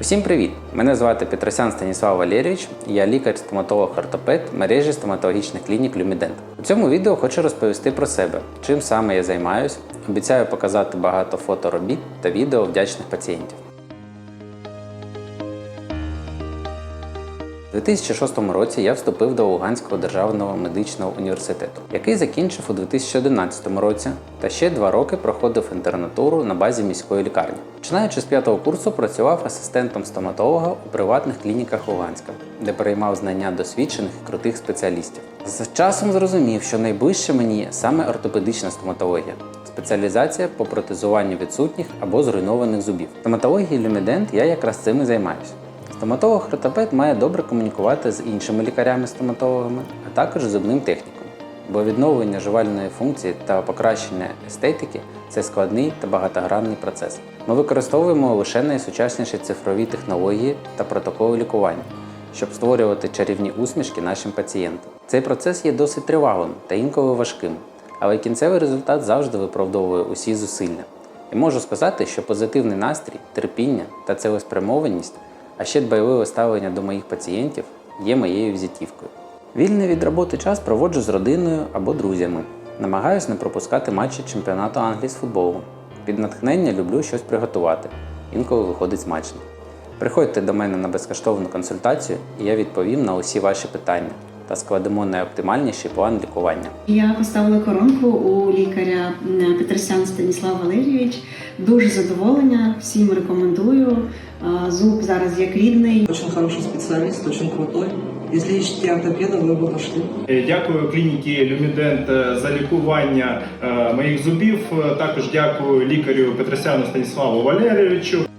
Усім привіт! Мене звати Петросян Станіслав Валерійович, я лікар-стоматолог-ортопед мережі стоматологічних клінік Люмідент. У цьому відео хочу розповісти про себе, чим саме я займаюсь. Обіцяю показати багато фоторобіт та відео вдячних пацієнтів. У 2006 році я вступив до Луганського державного медичного університету, який закінчив у 2011 році та ще два роки проходив інтернатуру на базі міської лікарні. Починаючи з п'ятого курсу, працював асистентом стоматолога у приватних клініках Луганська, де переймав знання досвідчених і крутих спеціалістів. З часом зрозумів, що найближче мені саме ортопедична стоматологія. Спеціалізація по протезуванню відсутніх або зруйнованих зубів. В стоматології Люмідент я якраз цим і займаюся. Стоматолог-ортопед має добре комунікувати з іншими лікарями-стоматологами, а також зубним техніком, бо відновлення жувальної функції та покращення естетики це складний та багатогранний процес. Ми використовуємо лише найсучасніші цифрові технології та протоколи лікування, щоб створювати чарівні усмішки нашим пацієнтам. Цей процес є досить тривалим та інколи важким, але кінцевий результат завжди виправдовує усі зусилля. І можу сказати, що позитивний настрій, терпіння та цілеспрямованість а ще дбайливе ставлення до моїх пацієнтів є моєю візитівкою. Вільний від роботи час проводжу з родиною або друзями. Намагаюсь не пропускати матчі чемпіонату Англії з футболу. Під натхнення люблю щось приготувати, інколи виходить смачно. Приходьте до мене на безкоштовну консультацію, і я відповім на усі ваші питання та складемо найоптимальніший план лікування. Я поставила коронку у лікаря м, Петросян Станіслав Валерійович. Дуже задоволення, всім рекомендую. Зуб зараз як рідний. Очень хороший спеціаліст, дуже крутой. Якщо ищете ортопеда, ви його нашли. Е, Дякую клініці Люмідент е, за лікування е, моїх зубів. Також дякую лікарю Петросяну Станіславу Валерійовичу.